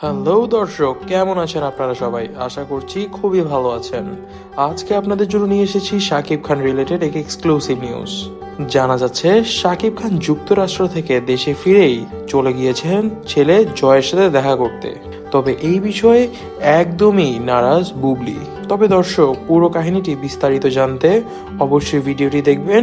Hello দর্শক, কেমন আছেন আপনারা সবাই? আশা করছি খুবই ভালো আছেন। আজকে আপনাদের জন্য নিয়ে এসেছি শাকিব খান রিলেটেড এক এক্সক্লুসিভ নিউজ জানা যাচ্ছে, শাকিব খান যুক্তরাষ্ট্র থেকে দেশে ফিরেই চলে গিয়েছেন ছেলে জয়ের সাথে দেখা করতে। তবে এই বিষয়ে একদমই নারাজ বুবলি। তবে দর্শক, পুরো কাহিনীটি বিস্তারিত জানতে অবশ্যই ভিডিওটি দেখবেন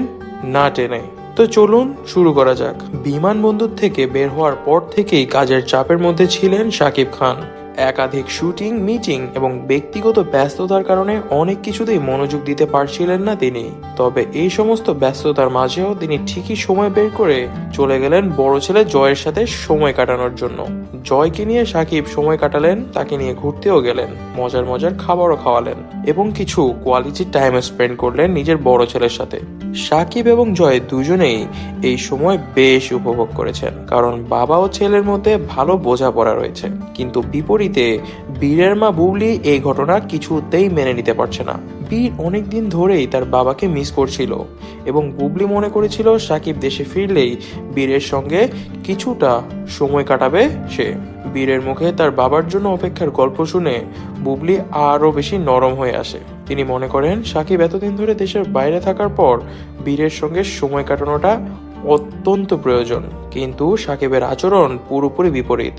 না টেনে। তো চলুন শুরু করা যাক। বিমানবন্দর থেকে বের হওয়ার পর থেকেই কাজের চাপের মধ্যে ছিলেন শাকিব খান। একাধিক শুটিং, মিটিং এবং ব্যক্তিগত ব্যস্ততার কারণে অনেক কিছুতেই মনোযোগ দিতে পারছিলেন না তিনি। তবে এই সমস্ত ব্যস্ততার মাঝেও তিনি ঠিকই সময় বের করে চলে গেলেন বড় ছেলে জয়ের সাথে সময় কাটানোর জন্য। জয়কে নিয়ে সাকিব সময় কাটালেন, তাকে নিয়ে ঘুরতেও গেলেন, মজার মজার খাবারও খাওয়ালেন এবং কিছু কোয়ালিটি টাইম স্পেন্ড করলেন নিজের বড় ছেলের সাথে। সাকিব এবং জয় দুজনেই এই সময় বেশ উপভোগ করেছেন, কারণ বাবা ও ছেলের মধ্যে ভালো বোঝাপড়া রয়েছে। কিন্তু বিপরীতে বীরের মা বুবলি এই ঘটনা কিছুতেই মেনে নিতে পারছে না। বীর অনেকদিন ধরেই তার বাবাকে মিস করছিল এবং বুবলি মনে করেছিল সাকিব দেশে ফিরলেই বীরের সঙ্গে কিছুটা সময় কাটাবে সে। বীরের মুখে তার বাবার জন্য অপেক্ষার গল্প শুনে বুবলি আরও বেশি নরম হয়ে আসে। তিনি মনে করেন, সাকিব এতদিন ধরে দেশের বাইরে থাকার পর বীরের সঙ্গে সময় কাটানোটা অত্যন্ত প্রয়োজন। কিন্তু সাকিবের আচরণ পুরোপুরি বিপরীত।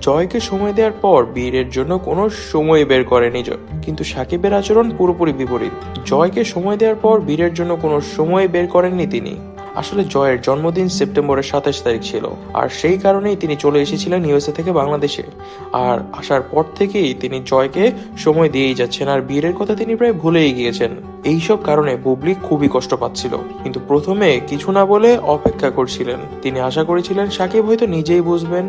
জয়কে সময় দেওয়ার পর বীরের জন্য কোনো সময় বের করেনি কিন্তু সাকিবের আচরণ পুরোপুরি বিপরীত। জয়কে সময় দেওয়ার পর বীরের জন্য কোনো সময় বের করেননি তিনি। আসলে জয়ের জন্মদিন সেপ্টেম্বরের সাতাশ তারিখ ছিল, আর সেই কারণেই তিনি চলে এসেছিলেন ইউএসএ থেকে বাংলাদেশে। আর আসার পর থেকেই তিনি জয়কে সময় দিয়েই যাচ্ছেন, আর বিয়ের কথা তিনি প্রায় ভুলেই গিয়েছেন। এইসব কারণে বুবলি খুবই কষ্ট পাচ্ছিল, কিন্তু প্রথমে কিছু না বলে অপেক্ষা করছিলেন। তিনি আশা করেছিলেন সাকিব হয়তো নিজেই বুঝবেন।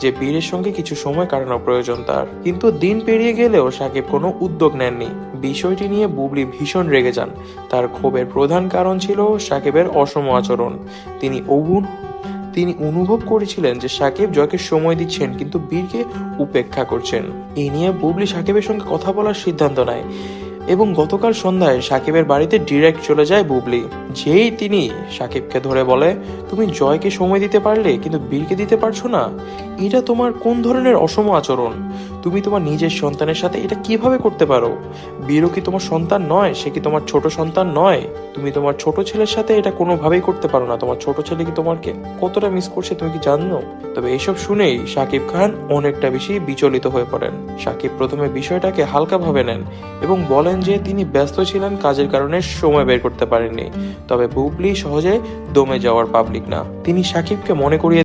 যে বীরের সঙ্গে কিছু সময় কাটানো প্রয়োজন তার। কিন্তু দিন পেরিয়ে গেলেও সাকিব কোনো উদ্যোগ নেননি। বিষয়টি নিয়ে বুবলি ভীষণ রেগে যান। তার ক্ষোভের প্রধান কারণ ছিল সাকিবের অসম আচরণ। তিনি অগুণ তিনি অনুভব করেছিলেন যে সাকিব জয়কে সময় দিচ্ছেন, কিন্তু বীরকে উপেক্ষা করছেন। এই নিয়ে বুবলি সাকিবের সঙ্গে কথা বলার সিদ্ধান্ত নেয়। এবং গতকাল সন্ধ্যায় সাকিবের বাড়িতে ডিরেক্ট চলে যায় বুবলি। যেই তিনি সাকিবকে ধরে বলে, তুমি জয়কে সময় দিতে পারলে, কিন্তু বীরকে দিতে পারছ না? এটা তোমার কোন ধরনের অসম আচরণ? তুমি তোমার নিজের সন্তানের সাথে এটা কীভাবে করতে পারো? বীরও কি তোমার সন্তান নয়, সে কি তোমার ছোট সন্তান নয়? তুমি তোমার ছোট ছেলের সাথে এটা কোনোভাবেই করতে পারো না। তোমার ছোট ছেলে কি তোমাকে কতটা মিস করছে, তুমি কি জানো? তবে এসব শুনেই সাকিব খান অনেকটা বেশি বিচলিত হয়ে পড়েন। সাকিব প্রথমে বিষয়টাকে হালকাভাবে নেন এবং বলেন যে তিনি ব্যস্ত ছিলেন, কাজের কারণে সময় বের করতে পারেননি। তবে বুবলি সহজে দমে যাওয়ার পাবলিক না। তিনি সাকিবকে মনে করিয়ে